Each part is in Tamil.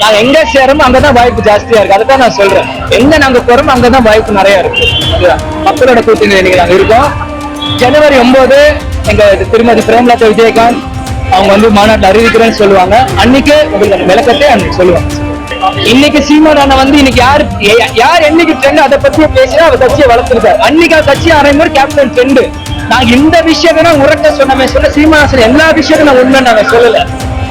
நாங்க எங்க சேரமோ அங்கதான் வாய்ப்பு ஜாஸ்தியா இருக்கு. அதுதான் நான் சொல்றேன். எங்க நாங்க போறோமோ அங்கதான் வாய்ப்பு நிறைய இருக்கு. மக்களோட கூட்டணி இன்னைக்கு நாங்க இருக்கோம். ஜனவரி ஒன்பது எங்க திருமதி பிரேமலதா விஜயகாந்த் அவங்க வந்து மாநாட்டில் அறிவிக்கிறேன்னு சொல்லுவாங்க. அன்னைக்கு உங்களுக்கு அந்த விளக்கத்தை அன்னைக்கு சொல்லுவாங்க. இன்னைக்கு சீமான் அண்ணன் வந்து இன்னைக்கு யார் யார் என்னைக்கு ட்ரெண்ட் அதை பத்தி பேசினா அவர் கட்சியை வளர்த்துருக்காரு அன்னைக்கு அவர் கட்சி ஆரம்பிக்கும் கேப்டன் ட்ரெண்ட் நாங்க இந்த விஷயத்தை நான் உறக்க சொன்னமே சொல்ல சீமாசன் எல்லா விஷயத்தையும் நான் உண்மை நான் சொல்லல.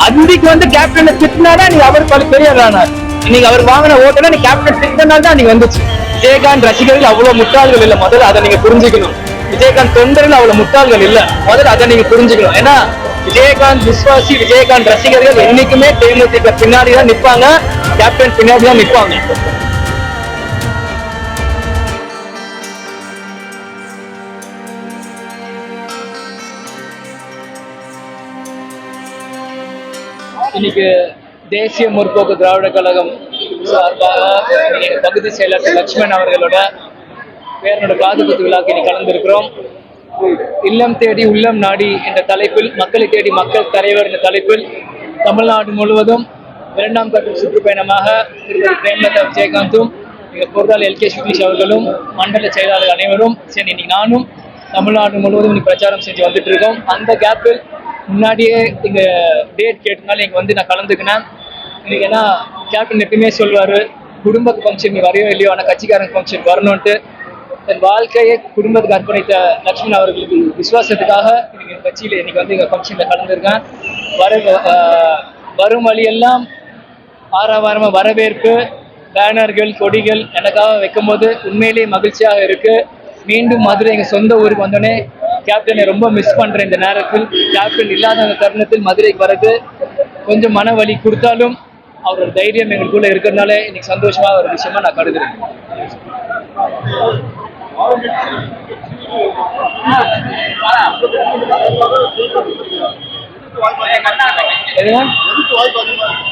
அன்னைக்கு வந்து கேப்டனை திட்டினாதான் நீ அவர் பல பெரிய ஆனார் இன்னைக்கு அவர் வாங்கின ஓட்டுல நீ கேப்டன் திட்டினால தான் நீங்க வந்துச்சு. விஜயகாந்த் ரசிகர்கள் அவ்வளவு முட்டாள்கள் இல்ல. முதல்ல அதை நீங்க புரிஞ்சுக்கணும். விஜயகாந்த் தொண்டர்கள் அவ்வளவு முட்டாள்கள் இல்ல. முதல்ல அதை நீங்க புரிஞ்சுக்கணும். ஏன்னா விஜயகாந்த் விஸ்வாசி விஜயகாந்த் ரசிகர்கள் என்னைக்குமே தேமுதிக பின்னாடி தான் நிற்பாங்க. கேப்டன் பின்னாடி தான் நிற்பாங்க. இன்னைக்கு தேசிய முற்போக்கு திராவிட கழகம் சார்பாக பகுதி செயலர் லட்சுமண் அவர்களோட பேரனோட காது குத்து விழாக்கு இன்னைக்கு கலந்திருக்கிறோம். இல்லம் தேடி உள்ளம் நாடி என்ற தலைப்பில் மக்களை தேடி மக்கள் தலைவர் என்ற தலைப்பில் தமிழ்நாடு முழுவதும் இரண்டாம் கட்ட சுற்றுப்பயணமாக திருமதி பிரேமலதா விஜயகாந்தும் எங்க பொருளாளர் எல் கே அவர்களும் மண்டல செயலாளர் அனைவரும் சரி இன்னைக்கு நானும் தமிழ்நாடு முழுவதும் இன்னைக்கு பிரச்சாரம் செஞ்சு வந்துட்டு இருக்கோம். அந்த கேப்பில் முன்னாடியே இங்க டேட் கேட்டனால இங்கே வந்து நான் கலந்துக்கினேன். இன்னைக்கு ஏன்னா கேப்டன் எப்பயுமே சொல்வார் குடும்ப ஃபங்க்ஷன் நீ வரையோ இல்லையோ ஆனால் கட்சிக்காரங்க ஃபங்க்ஷன் வரணும்ட்டு என் வாழ்க்கையை குடும்பத்துக்கு அர்ப்பணித்த லக்ஷ்மண் அவர்களுக்கு விசுவாசத்துக்காக இன்னைக்கு என் கட்சியில் இன்னைக்கு வந்து எங்கள் ஃபங்க்ஷனில் கலந்துருக்கேன். வர வரும் வழியெல்லாம் ஆரவாரமா வரவேற்பு பேனர்கள் கொடிகள் எனக்காக வைக்கும்போது உண்மையிலேயே மகிழ்ச்சியாக இருக்குது மீண்டும் மதுரை எங்கள் சொந்த ஊருக்கு வந்தோடனே கேப்டனை ரொம்ப மிஸ் பண்ணுறேன் இந்த நேரத்தில். கேப்டன் இல்லாத அந்த தருணத்தில் மதுரைக்கு வர்றது கொஞ்சம் மன வலி கொடுத்தாலும் அவரோட தைரியம் எங்களுக்குள்ள இருக்கிறதுனால இன்னைக்கு சந்தோஷமா ஒரு விஷயமா நான் கருதுறேன்.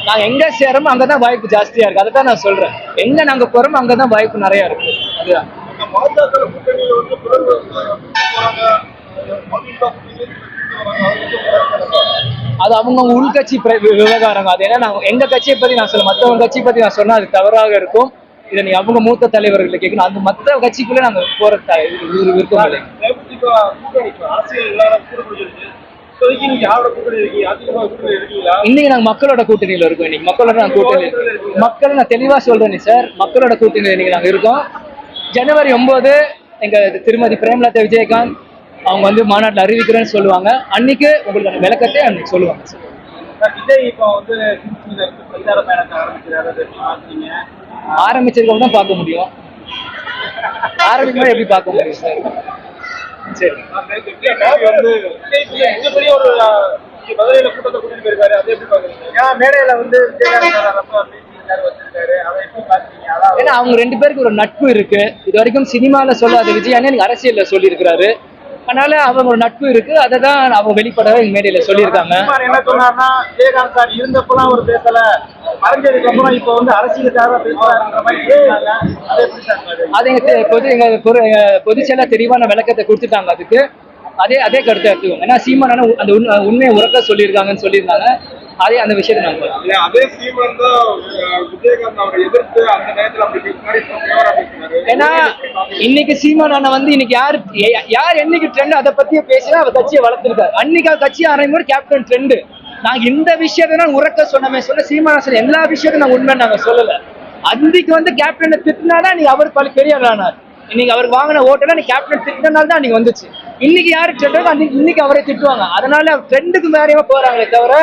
நாங்க எங்க சேரமோ அங்கதான் வாய்ப்பு ஜாஸ்தியா இருக்கு. அதை தான் நான் சொல்றேன். எங்க நாங்க போறோமோ அங்கதான் வாய்ப்பு நிறைய இருக்கு. அதுதான். அது அவங்க உள்கட்சி பிர- வி- விவகாரங்க. அது ஏன்னா நான் எங்க கட்சியை பத்தி நான் சொல்ல மத்தவங்க கட்சி பத்தி நான் சொன்னா அது தவறாக இருக்கும். இதை நீ அவங்க மூத்த தலைவர்களை கேட்கணும் அந்த மத்த கட்சிக்குள்ள நாங்க போற த- இது விருப்பம் இல்லை. இன்னைக்கு நாங்க மக்களோட கூட்டணியில இருக்கோம் இன்னைக்கு. மக்களோட நாங்க கூட்டணி மக்கள் நான் தெளிவா சொல்றேன் சார். மக்களோட கூட்டணியில இன்னைக்கு நாங்க இருக்கோம். ஜனவரி ஒன்பது எங்க திருமதி பிரேமலதா விஜயகாந்த் அவங்க வந்து மாநாட்டில் அறிவிக்கிறேன்னு சொல்லுவாங்க. அன்னைக்கு உங்களுக்கு அந்த விளக்கத்தை அன்னைக்கு சொல்லுவாங்க சார். ஆரம்பிச்சதுக்கு தான் பார்க்க முடியும். ஆரம்பிக்கும் எப்படி பார்க்க முடியும் சார்? சரி. மேடையில வந்து ஏன்னா அவங்க ரெண்டு பேருக்கு ஒரு நட்பு இருக்கு. இது வரைக்கும் சினிமால சொல்லாத விஜய் எனக்கு அரசியல்ல சொல்லியிருக்கிறாரு. அதனால அவங்க ஒரு நட்பு இருக்கு. அதை தான் அவங்க வெளிப்படவே எங்க மேடையில சொல்லியிருக்காங்க. என்ன சொன்னார்னா விஜயகாந்த் சார் இருந்தப்பெல்லாம் அவர் பேசல. மறைஞ்சதுக்கு அப்புறம் இப்போ வந்து அரசியலுக்காக பேசுறாருன்ற மாதிரி அதை எங்க பொது எங்க பொது எங்க பொதுச்செயலா தெளிவான விளக்கத்தை கொடுத்துட்டாங்க அதுக்கு. அதே அதே கருத்தை எடுத்துக்கோங்க. ஏன்னா சீமான் அண்ணன் அந்த உண்- உண்மையை உறக்க சொல்லியிருக்காங்கன்னு சொல்லியிருந்தாங்க. அதே அந்த விஷயத்தை. இல்ல, அதே சீமான் தான் விஜயகாந்த் அவரை எதிர்த்து அந்த நேரத்துல அப்படி பேசினாரு? ஏன்னா இன்னைக்கு சீமான் அண்ணன் வந்து இன்னைக்கு யார் யார் என்னைக்கு ட்ரெண்ட் அதை பத்தியே பேசினா அவர் கட்சியை வளர்த்துருக்காரு. அன்னைக்கு அவர் கட்சி ஆரம்பிக்கும் கேப்டன் ட்ரெண்ட் நாங்க இந்த விஷயத்தை நான் உறக்க சொன்னமே சொல்ல சீமான சார் எல்லா விஷயத்தையும் நான் உண்மை நாங்க சொல்லல. அன்னைக்கு வந்து கேப்டனை திட்டினாதான் நீங்க அவர் பல பெரிய ஆனார். இன்னைக்கு அவர் வாங்கின ஓட்டெல்லாம் நீ கேப்டன் திட்டினால தான் நீங்க வந்துச்சு. இன்னைக்கு யாரு ட்ரெண்டோ அன்னைக்கு இன்னைக்கு அவரை திட்டுவாங்க. அதனால ட்ரெண்டுக்கு மேலேயே போறாங்களே தவிர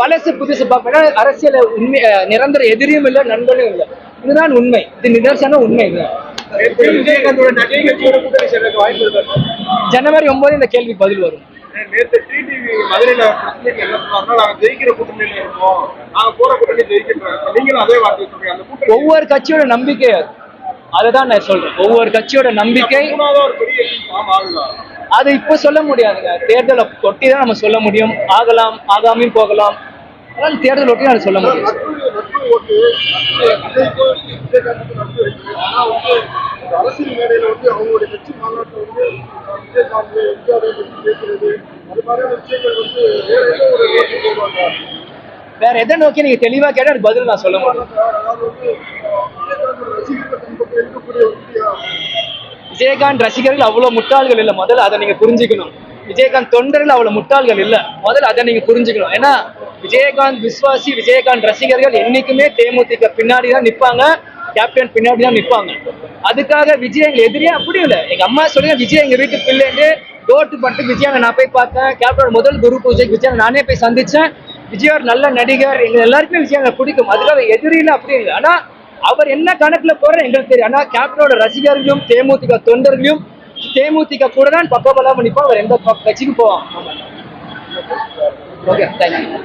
பழசு புதுசு. பார்ப்பேன் அரசியல் உண்மை நிரந்தர எதிரியும் இல்லை நண்பனும் இல்லை. இதுதான் உண்மை. இது நிதர்சன உண்மை. ஜனவரி ஒன்பது இந்த கேள்விக்கு பதில் வரும். நேற்று டிடிவி மதுரையில பிரச்சனைக்கு என்ன சொன்னாருன்னா நாங்க ஜெயிக்கிற கூட்டணியில இருக்கோம். நாங்க போற கூட்டணி ஜெயிக்கின்றோம் நீங்களும் அதே வார்த்தை சொல்றீங்க. அந்த கூட்டணி ஒவ்வொரு கட்சியோட நம்பிக்கை அது. அதுதான் நான் சொல்றேன். ஒவ்வொரு கட்சியோட நம்பிக்கை அது இப்போ சொல்ல முடியாதுங்க. தேர்தலை ஒட்டி தான் நம்ம சொல்ல முடியும். ஆகலாம் ஆகாமையும் போகலாம். அதனால தேர்தல் ஒட்டி நான் சொல்ல முடியும் அரசியல் மேடையில வந்து அவங்களுடைய கட்சி மாநாட்டில் வந்து விஜயகாந்த் இந்தியாவை பற்றி பேசுறது அது மாதிரியான விஷயங்கள் வந்து வேற ஏதோ ஒரு நோக்கி வேற எதை நோக்கி நீங்க தெளிவா கேட்டா எனக்கு பதில் நான் சொல்ல முடியும். ரசிகர்கள் விஜயகாந்த் ரசிகர்கள் அவ்வளவு முட்டாள்கள் இல்ல. முதல்ல அதை நீங்க புரிஞ்சுக்கணும். விஜயகாந்த் தொண்டர்கள் அவ்வளவு முட்டாள்கள் இல்ல. முதல்ல அதை நீங்க புரிஞ்சுக்கணும். ஏன்னா விஜயகாந்த் விஸ்வாசி விஜயகாந்த் ரசிகர்கள் என்னைக்குமே தேமுதிக பின்னாடி தான் நிற்பாங்க கேப்டன் பின்னாடி தான் நிற்பாங்க அதுக்காக விஜய் எங்க எதிரியே அப்படி இல்லை. எங்க அம்மா சொல்லுங்க விஜய் எங்க வீட்டு பிள்ளைன்னு டோட்டு பட்டு விஜயாங்க நான் போய் பார்த்தேன். கேப்டன் முதல் குரு பூஜைக்கு விஜயாங்க நானே போய் சந்திச்சேன். விஜய் ஒரு நல்ல நடிகர். எங்க எல்லாருக்குமே விஜயாங்க பிடிக்கும். அதுக்காக எதிரில அப்படி இல்லை. ஆனா அவர் என்ன கணக்குல போற எங்களுக்கு தெரியும். ஆனா கேப்டனோட ரசிகர்களையும் தேமுதிக தொண்டர்களையும் தேமுதிக கூட தான் பக்கபலமா நிற்போம் அவர் எந்த கட்சிக்கு கட்சிக்கும் போவான் ஓகே தேங்க்யூ